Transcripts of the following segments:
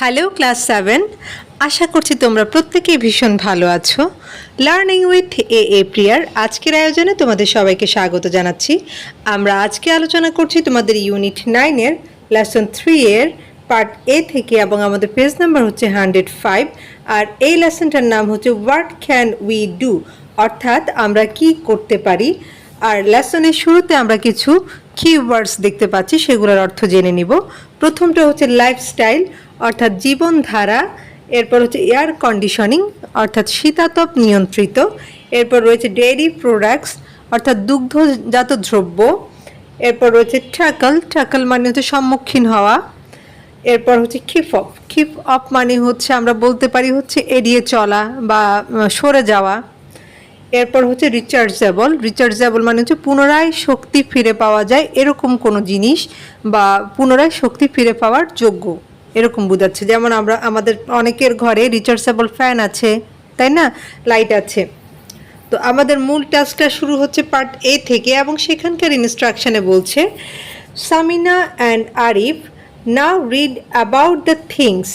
Hello, class seven. আশা করছি তোমরা প্রত্যেকেই ভীষণ ভালো আছো। লার্নিং উইথ এ এ প্রিয়ার আজকের আয়োজনে তোমাদের সবাইকে স্বাগত জানাচ্ছি। আমরা আজকে আলোচনা করছি তোমাদের ইউনিট নাইনের লেসন থ্রি এর পার্ট এ থেকে, এবং আমাদের পেজ নাম্বার হচ্ছে হান্ড্রেড ফাইভ, আর এই লেসনটার নাম হচ্ছে হোয়াট ক্যান উই ডু? অর্থাৎ আমরা কি করতে পারি? আর লেসনের শুরুতে আমরা কিছু কিওয়ার্ডস দেখতে পাচ্ছি, সেগুলোর অর্থ জেনে নিব। প্রথমটা হচ্ছে লাইফস্টাইল অর্থাৎ জীবনধারা, এরপর হচ্ছে এয়ার কন্ডিশনিং অর্থাৎ শীতাতপ নিয়ন্ত্রিত, এরপর রয়েছে ডেয়ারি প্রোডাক্টস অর্থাৎ দুগ্ধজাত দ্রব্য, এরপর রয়েছে ট্রাকল ট্রাকল মানে হচ্ছে সম্মুখীন হওয়া, এরপর হচ্ছে খিপ অফ খিপ অফ মানে হচ্ছে আমরা বলতে পারি হচ্ছে এড়িয়ে চলা বা সরে যাওয়া, এরপর হচ্ছে রিচার্জেবল রিচার্জেবল মানে হচ্ছে পুনরায় শক্তি ফিরে পাওয়া যায় এরকম কোনো জিনিস বা পুনরায় শক্তি ফিরে পাওয়ার যোগ্য। এরকম বোঝাচ্ছে। যেমন আমরা, আমাদের অনেকের ঘরে রিচার্জেবল ফ্যান আছে, তাই না? লাইট আছে। তো আমাদের মূল টাস্কটা শুরু হচ্ছে পার্ট এ থেকে এবং সেখানকার ইনস্ট্রাকশনে বলছে, Samina and Arif now read about the things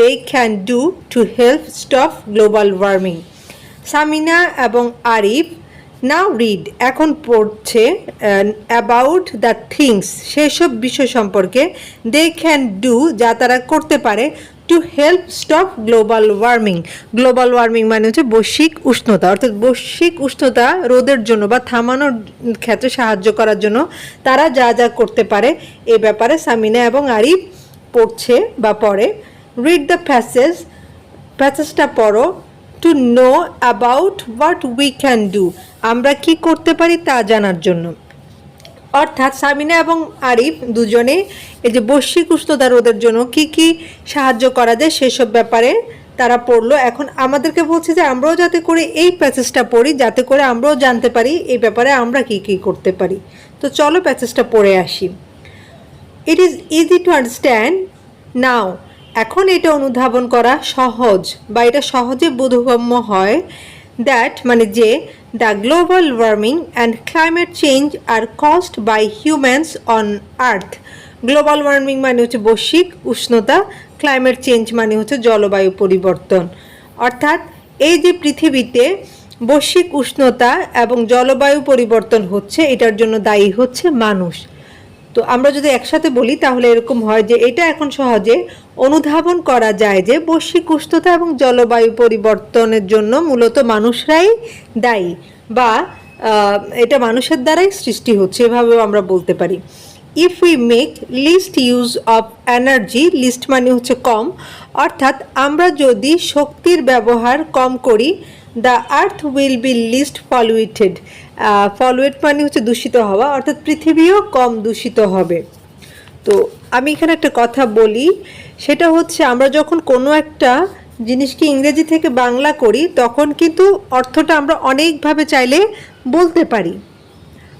they can do to help stop global warming Samina এবং আরিফ নাও রিড এখন পড়ছে অ্যাবাউট দ্য থিংস সেসব বিষয় সম্পর্কে। দে ক্যান ডু যা তারা করতে পারে to help stop global warming global warming মানে হচ্ছে বৈশ্বিক উষ্ণতা, অর্থাৎ বৈশ্বিক উষ্ণতা রোদের জন্য বা থামানোর ক্ষেত্রে সাহায্য করার জন্য তারা যা যা করতে পারে, এ ব্যাপারে সামিনা এবং আরিফ পড়ছে বা পড়ে। রিড দ্য প্যাসেজ প্যাসেজটা পড়ো। To know about what we can do আমরা কি করতে পারি তা জানার জন্য। অর্থাৎ সামিনা এবং আরিফ দুজনে এই যে বৈশ্বিক উষ্ণতা রোধের জন্য কি কি সাহায্য করা যায় সেসব ব্যাপারে তারা পড়ল। এখন আমাদেরকে বলছে যে আমরাও যাতে করে এই প্যাসেজটা পড়ি, যাতে করে আমরাও জানতে পারি এই ব্যাপারে আমরা কি কি করতে পারি। তো চলো প্যাসেজটা পড়ে আসি। It is easy to understand now এখন এটা অনুধাবন করা সহজ বা এটা সহজে বোধগম্য হয় দ্যাট মানে যে the global warming and climate change are caused by humans on earth global warming মানে হচ্ছে বৈশ্বিক উষ্ণতা ক্লাইমেট চেঞ্জ মানে হচ্ছে জলবায়ু পরিবর্তন। অর্থাৎ এই যে পৃথিবীতে বৈশ্বিক উষ্ণতা এবং জলবায়ু পরিবর্তন হচ্ছে, এটার জন্য দায়ী হচ্ছে মানুষ। তো আমরা যদি একসাথে বলি, তাহলে এরকম হয় যে এটা এখন সহজে অনুধাবন করা যায় যে বৈশ্বিক উষ্ণতা এবং জলবায়ু পরিবর্তনের জন্য মূলত মানুষরাই দায়ী বা এটা মানুষের দ্বারাই সৃষ্টি হচ্ছে, এভাবেও আমরা বলতে পারি। If we make least use of energy least মানে হচ্ছে কম, অর্থাৎ আমরা যদি শক্তির ব্যবহার কম করি the earth will be least polluted pollute মানে হচ্ছে দূষিত হওয়া, অর্থাৎ পৃথিবীও কম দূষিত হবে। তো আমি এখানে একটা কথা বলি, সেটা হচ্ছে আমরা যখন কোনো একটা জিনিসকে ইংরেজি থেকে বাংলা করি, তখন কিন্তু অর্থটা আমরা অনেকভাবে চাইলে বলতে পারি।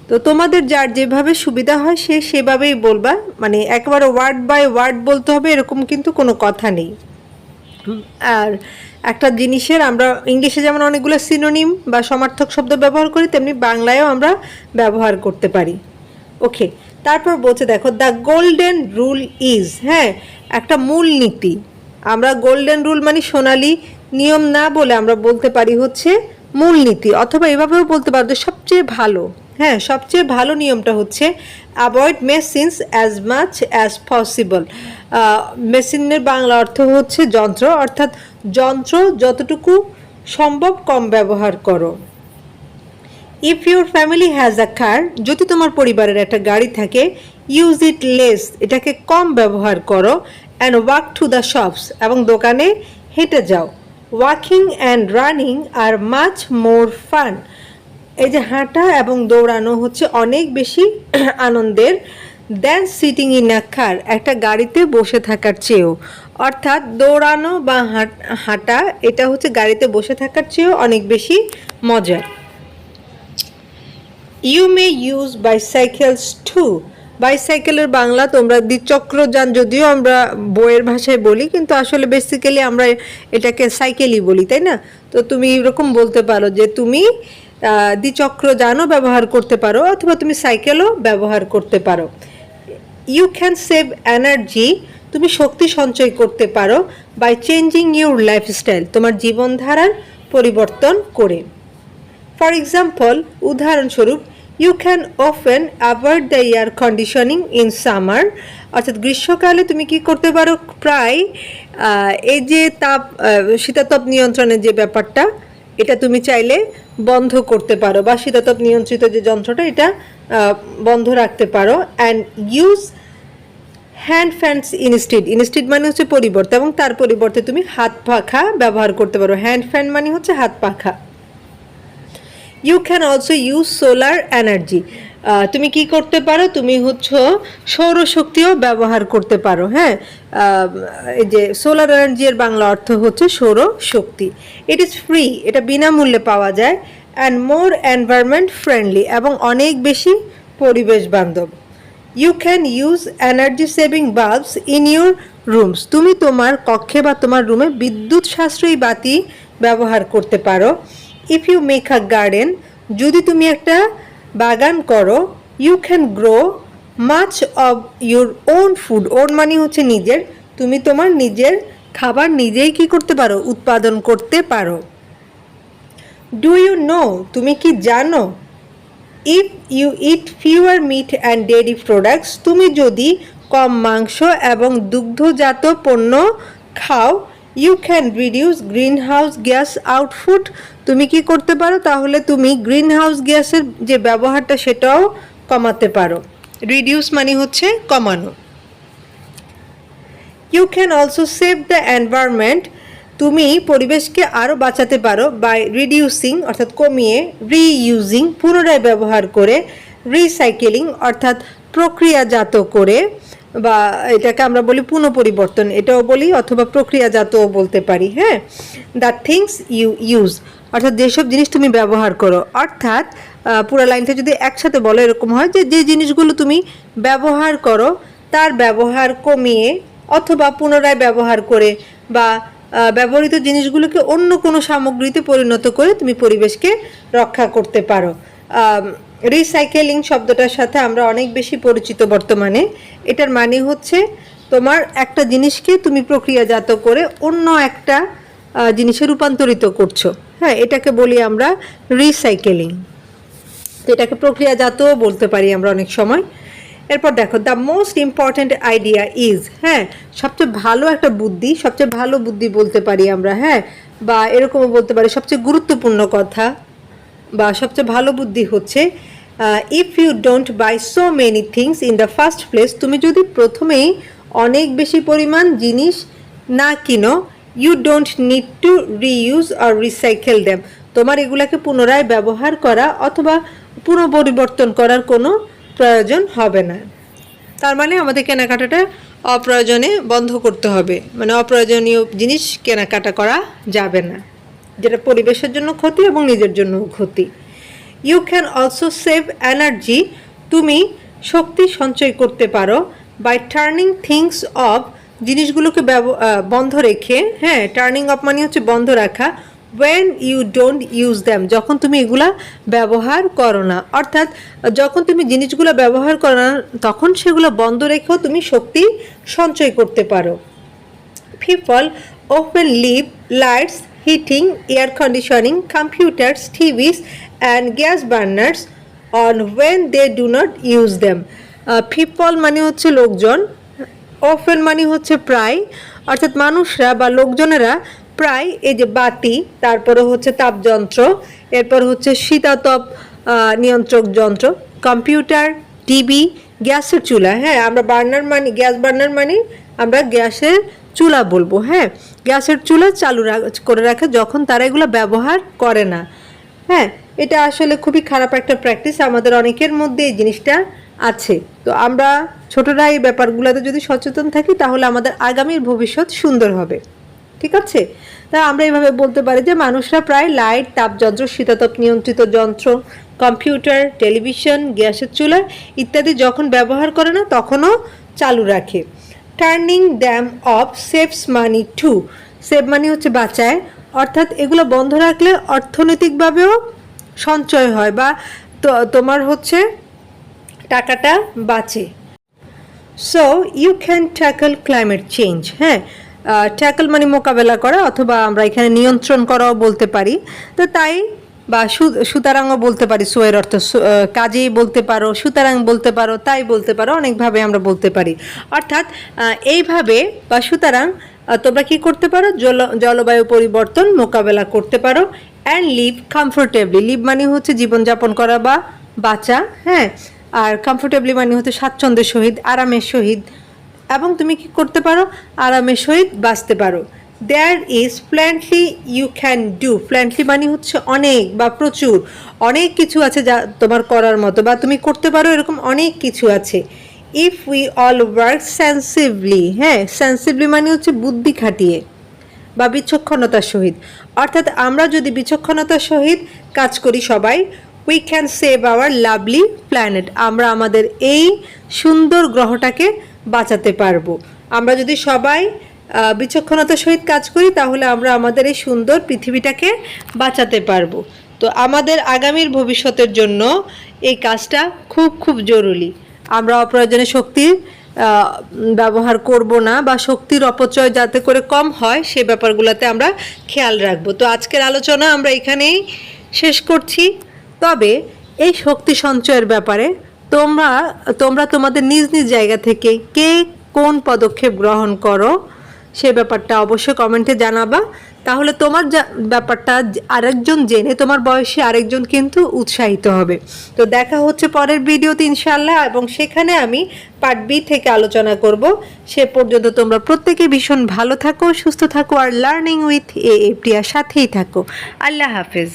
তো তোমাদের যার যেভাবে সুবিধা হয়, সে সেভাবেই বলবা। মানে একবারে ওয়ার্ড বাই ওয়ার্ড বলতে হবে, এরকম কিন্তু কোনো কথা নেই। আর একটা জিনিসের আমরা ইংলিশে যেমন অনেকগুলো সিনোনিম বা সমার্থক শব্দ ব্যবহার করি, তেমনি বাংলায়ও আমরা ব্যবহার করতে পারি। ওকে তারপর বলছে দেখো দ্য গোল্ডেন রুল ইজ হ্যাঁ একটা মূল নীতি। আমরা গোল্ডেন রুল মানে সোনালি নিয়ম না বলে আমরা বলতে পারি হচ্ছে মূল নীতি, অথবা এভাবেও বলতে পারো যে সবচেয়ে ভালো হ্যাঁ সবচেয়ে ভালো নিয়মটা হচ্ছে avoid machines as much as possible মেশিনের বাংলা অর্থ হচ্ছে যন্ত্র, অর্থাৎ যন্ত্র যতটুকু সম্ভব কম ব্যবহার করো। If your family has a car যদি তোমার পরিবারের একটা গাড়ি থাকে ইউজ ইট লেস এটাকে কম ব্যবহার করো and walk to the shops এবং দোকানে হেঁটে যাও। Walking and running are much more fun এই যে হাঁটা এবং দৌড়ানো হচ্ছে অনেক বেশি আনন্দের। দেন সিটিং ইন আ কার একটা গাড়িতে বসে থাকার চেয়েও। অর্থাৎ দৌড়ানো বা হাঁট- এটা হচ্ছে গাড়িতে বসে থাকার চেয়েও অনেক বেশি মজার। You may use bicycles to বাইসাইকেলের Bangla তোমরা দ্বিচক্র যান যদিও আমরা বইয়ের ভাষায় বলি কিন্তু আসলে বেসিক্যালি আমরা এটাকে সাইকেলই বলি তাই না? তো তুমি এরকম বলতে পারো যে তুমি আহ, দ্বিচক্র যানও ব্যবহার করতে পারো অথবা তুমি সাইকেলও ব্যবহার করতে পারো। ইউ ক্যান সেভ এনার্জি তুমি শক্তি সঞ্চয় করতে পারো বাই চেঞ্জিং ইউর লাইফস্টাইল তোমার জীবনধারার পরিবর্তন করে। ফর এক্সাম্পল উদাহরণস্বরূপ you can open avoid the air conditioning in summer অর্থাৎ গ্রীষ্মকালে তুমি কি করতে পারো? প্রায় এই যে তাপ শীতাতপ নিয়ন্ত্রণের যে ব্যাপারটা, এটা তুমি চাইলে বন্ধ করতে পারো, বা শীতাতপ নিয়ন্ত্রিত যে যন্ত্রটা, এটা বন্ধ রাখতে পারো। And use hand fans instead instead মানে হচ্ছে পরিবর্তে এবং তার পরিবর্তে তুমি হাত পাখা ব্যবহার করতে পারো। হ্যান্ড ফ্যান মানে হচ্ছে হাত পাখা। You can also use solar energy তুমি কি করতে পারো? তুমি হচ্ছে সৌরশক্তিও ব্যবহার করতে পারো হ্যাঁ? এই যে সোলার এনার্জির বাংলা অর্থ হচ্ছে সৌরশক্তি। ইট ইজ ফ্রি এটা বিনামূল্যে পাওয়া যায় অ্যান্ড মোর এনভায়রনমেন্ট ফ্রেন্ডলি এবং অনেক বেশি পরিবেশ বান্ধব। You can use energy saving bulbs in your rooms তুমি তোমার কক্ষে বা তোমার রুমে বিদ্যুৎ সাশ্রয়ী বাতি ব্যবহার করতে পারো। If you make a garden যদি তুমি একটা বাগান করো you can grow much of your own food own মানে হচ্ছে নিজের। তুমি তোমার নিজের খাবার নিজেই কি করতে পারো? উৎপাদন করতে পারো। ডু ইউ নো তুমি কি জানো? If you eat fewer meat and dairy products তুমি যদি কম মাংস এবং দুগ্ধজাত পণ্য খাও you can reduce green house gas output তুমি কি করতে পারো? তাহলে তুমি গ্রিন হাউস গ্যাসের যে ব্যবহারটা, সেটাও কমাতে পারো। রিডিউস মানে হচ্ছে কমানো। You can also save the environment তুমি পরিবেশকে আরও বাঁচাতে পারো বাই রিডিউসিং অর্থাৎ কমিয়ে রিইউজিং পুনরায় ব্যবহার করে রিসাইকেলিং অর্থাৎ প্রক্রিয়াজাত করে, বা এটাকে আমরা বলি পুনঃপরিবর্তন, এটাও বলি, অথবা প্রক্রিয়াজাতও বলতে পারি হ্যাঁ? দ্য থিংস ইউ ইউজ অর্থাৎ যেসব জিনিস তুমি ব্যবহার করো, অর্থাৎ পুরো লাইনটা যদি একসাথে বলো, এরকম হয় যে যে জিনিসগুলো তুমি ব্যবহার করো, তার ব্যবহার কমিয়ে অথবা পুনরায় ব্যবহার করে বা ব্যবহৃত জিনিসগুলোকে অন্য কোনো সামগ্রীতে পরিণত করে তুমি পরিবেশকে রক্ষা করতে পারো। রিসাইকেলিং শব্দটার সাথে আমরা অনেক বেশি পরিচিত বর্তমানে। এটার মানে হচ্ছে তোমার একটা জিনিসকে তুমি প্রক্রিয়াজাত করে অন্য একটা জিনিসে রূপান্তরিত করছ। হ্যাঁ এটাকে বলি আমরা রিসাইকেলিং তো এটাকে প্রক্রিয়াজাতও বলতে পারি আমরা অনেক সময়। এরপর দেখো the most important idea is হ্যাঁ সবচেয়ে ভালো একটা বুদ্ধি, সবচেয়ে ভালো বুদ্ধি বলতে পারি আমরা হ্যাঁ বা এরকমও বলতে পারি, সবচেয়ে গুরুত্বপূর্ণ কথা, বা সবচেয়ে ভালো বুদ্ধি হচ্ছে if you don't buy so many things in the first place তুমি যদি প্রথমেই অনেক বেশি পরিমাণ জিনিস না কিনো you don't need to reuse or recycle them তোমার এগুলাকে পুনরায় ব্যবহার করা অথবা পুনঃপরিবর্তন করার কোনো প্রয়োজন হবে না। তার মানে আমাদের কেনাকাটাটা অপ্রয়োজনে বন্ধ করতে হবে। মানে অপ্রয়োজনীয় জিনিস কেনাকাটা করা যাবে না। যেটা পরিবেশের জন্য ক্ষতি এবং নিজের জন্য ক্ষতি। You can also save energy তুমি শক্তি সঞ্চয় করতে পারো বাই টার্নিং থিংস অফ জিনিসগুলোকে বন্ধ রেখে হ্যাঁ টার্নিং অফ মানে হচ্ছে বন্ধ রাখা। When you don't use them যখন তুমি এগুলা ব্যবহার করো না। অর্থাৎ যখন তুমি জিনিসগুলো ব্যবহার করো না তখন সেগুলো বন্ধ রেখেও তুমি শক্তি সঞ্চয় করতে পারো। People often leave lights heating air conditioning computers, TVs and gas burners on when they do not them. Uh, people মানে হচ্ছে লোকজন often মানে হচ্ছে প্রায়। অর্থাৎ মানুষরা বা লোকজনেরা প্রায় এই যে বাতি তারপরে হচ্ছে তাপযন্ত্র, এরপর হচ্ছে শীতাতপ নিয়ন্ত্রক যন্ত্র, কম্পিউটার, টিভি, গ্যাসের চুলা হ্যাঁ আমরা বার্নার মানে গ্যাস বার্নার মানে আমরা গ্যাসের চুলা বলব হ্যাঁ গ্যাসের চুলা চালু করে রাখে যখন তারা এগুলো ব্যবহার করে না হ্যাঁ এটা আসলে খুবই খারাপ একটা প্র্যাকটিস আমাদের অনেকের মধ্যে এই জিনিসটা আছে, তো আমরা ছোটরা এই ব্যাপারগুলোতে যদি সচেতন থাকি তাহলে আমাদের আগামীর ভবিষ্যৎ সুন্দর হবে। ঠিক আছে? তা আমরা এইভাবে বলতে পারি যে মানুষরা প্রায় লাইট, তাপযন্ত্র, শীতাতপ নিয়ন্ত্রিত যন্ত্র, কম্পিউটার, টেলিভিশন, গ্যাসের চুলা ইত্যাদি যখন ব্যবহার করে না, তখনও চালু রাখে। Turning them off saves money too. Save money হচ্ছে বাঁচায়। অর্থাৎ এগুলো বন্ধ রাখলে অর্থনৈতিকভাবেও সঞ্চয় হয় বা তোমার হচ্ছে টাকাটা বাঁচে। So you can tackle climate change হ্যাঁ? ট্যাকল মানে মোকাবেলা করা অথবা আমরা এখানে নিয়ন্ত্রণ করাও বলতে পারি। তো তাই বা সুতরাংও বলতে পারি, সোয়ের অর্থ কাজেই বলতে পারো, সুতরাং বলতে পারো, তাই বলতে পারো, অনেকভাবে আমরা বলতে পারি। অর্থাৎ এইভাবে বা সুতরাং তোমরা কি করতে পারো? জল, জলবায়ু পরিবর্তন মোকাবেলা করতে পারো। অ্যান্ড লিভ কমফোর্টেবলি লিভ মানে হচ্ছে জীবনযাপন করা বা বাঁচা হ্যাঁ? আর কমফোর্টেবলি মানে হচ্ছে স্বাচ্ছন্দ্যের সহিত, আরামের সহিত এবং তুমি কি করতে পারো? আরামের সহিত বাঁচতে পারো। There is plenty you can do plenty মানে হচ্ছে অনেক বা প্রচুর। অনেক কিছু আছে যা তোমার করার মতো বা তুমি করতে পারো এরকম অনেক কিছু আছে। If we all work sensibly হ্যাঁ সেন্সিভলি মানে হচ্ছে বুদ্ধি খাটিয়ে বা বিচক্ষণতার সহিত। অর্থাৎ আমরা যদি বিচক্ষণতার সহিত কাজ করি সবাই we can save our lovely planet আমরা আমাদের এই সুন্দর গ্রহটাকে বাঁচাতে পারব। আমরা যদি সবাই বিচক্ষণতার সহিত কাজ করি, তাহলে আমরা আমাদের এই সুন্দর পৃথিবীটাকে বাঁচাতে পারব। তো আমাদের আগামীর ভবিষ্যতের জন্য এই কাজটা খুব খুব জরুরি। আমরা অপ্রয়োজনে শক্তির ব্যবহার করব না বা শক্তির অপচয় যাতে করে কম হয়, সে ব্যাপারগুলোতে আমরা খেয়াল রাখব। তো আজকের আলোচনা আমরা এখানেই শেষ করছি। তবে এই শক্তি সঞ্চয়ের ব্যাপারে তোমরা তোমরা তোমাদের নিজ নিজ জায়গা থেকে কে কোন পদক্ষেপ গ্রহণ করো, সে ব্যাপারটা অবশ্যই কমেন্টে জানাবা। তাহলে তোমার ব্যাপারটা আরেকজন জেনে তোমার বয়সী আরেকজন কিন্তু উৎসাহিত হবে। তো দেখা হচ্ছে পরের ভিডিওতে ইনশাল্লাহ এবং সেখানে আমি পার্ট বি থেকে আলোচনা করব। সে পর্যন্ত তোমরা প্রত্যেকে ভীষণ ভালো থাকো, সুস্থ থাকো, আর লার্নিং উইথ এ এ প্রিয়ার সাথেই থাকো। আল্লাহ হাফেজ।